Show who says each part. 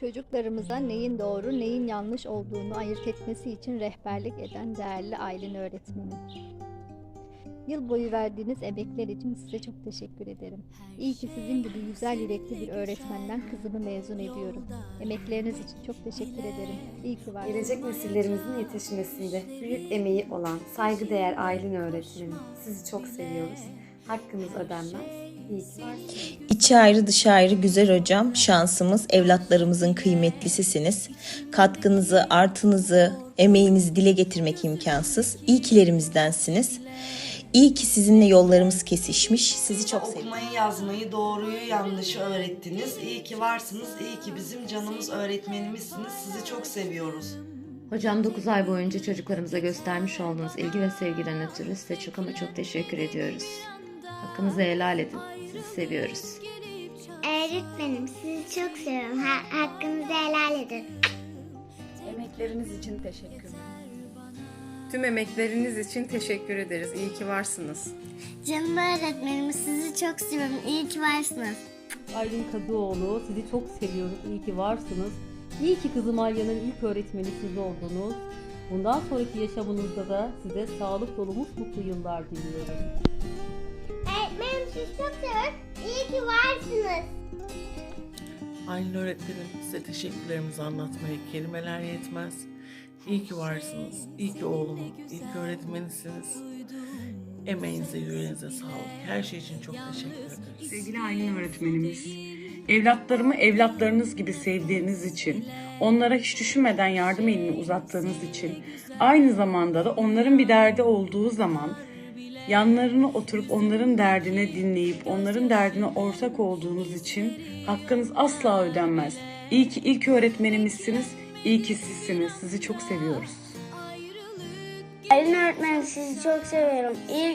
Speaker 1: Çocuklarımıza neyin doğru, neyin yanlış olduğunu ayırt etmesi için rehberlik eden değerli Aylin öğretmenim. Yıl boyu verdiğiniz emekler için size çok teşekkür ederim. İyi ki sizin gibi güzel yürekli bir öğretmenden kızımı mezun ediyorum. Emekleriniz için çok teşekkür ederim. İyi ki varsınız.
Speaker 2: Gelecek nesillerimizin yetişmesinde büyük emeği olan saygıdeğer Aylin öğretmenim. Sizi çok seviyoruz. Hakkınız ödenmez. İyi ki varsınız.
Speaker 3: İçi ayrı dışı ayrı güzel hocam. Şansımız evlatlarımızın kıymetlisisiniz. Katkınızı, artınızı, emeğinizi dile getirmek imkansız. İyi kilerimizdensiniz. İyi ki sizinle yollarımız kesişmiş. Sizi çok seviyorum.
Speaker 4: Okumayı, yazmayı, doğruyu, yanlışı öğrettiniz. İyi ki varsınız. İyi ki bizim canımız öğretmenimizsiniz. Sizi çok seviyoruz.
Speaker 5: Hocam 9 ay boyunca çocuklarımıza göstermiş olduğunuz ilgi ve sevgiden ötürü size çok ama çok teşekkür ediyoruz. Hakkınızı helal edin. Sizi seviyoruz.
Speaker 6: Öğretmenim sizi çok seviyorum. Ha- hakkınızı helal edin.
Speaker 7: Emekleriniz için teşekkürler. Tüm emekleriniz için teşekkür ederiz. İyi ki varsınız.
Speaker 6: Canım öğretmenim sizi çok seviyorum. İyi ki varsınız.
Speaker 8: Aylin Kadıoğlu, sizi çok seviyoruz. İyi ki varsınız. İyi ki kızım Alya'nın ilk öğretmeni siz oldunuz. Bundan sonraki yaşamınızda da size sağlık dolu mutlu yıllar diliyorum.
Speaker 6: Öğretmenim sizi çok seviyorum. İyi ki varsınız.
Speaker 9: Aylin öğretmenim size teşekkürlerimizi anlatmaya kelimeler yetmez. İyi ki varsınız. İyi ki oğlumun ilk öğretmenisiniz. Emeğinize, yüreğinize sağlık. Her şey için çok teşekkür ederiz.
Speaker 10: Sevgili Aylin öğretmenimiz, evlatlarımı evlatlarınız gibi sevdiğiniz için, onlara hiç düşünmeden yardım elini uzattığınız için, aynı zamanda da onların bir derdi olduğu zaman yanlarına oturup onların derdini dinleyip onların derdine ortak olduğunuz için hakkınız asla ödenmez. İyi ki ilk öğretmenimizsiniz, iyi ki sizsiniz. Sizi çok seviyoruz.
Speaker 6: Aylin öğretmenim sizi çok seviyorum. İyi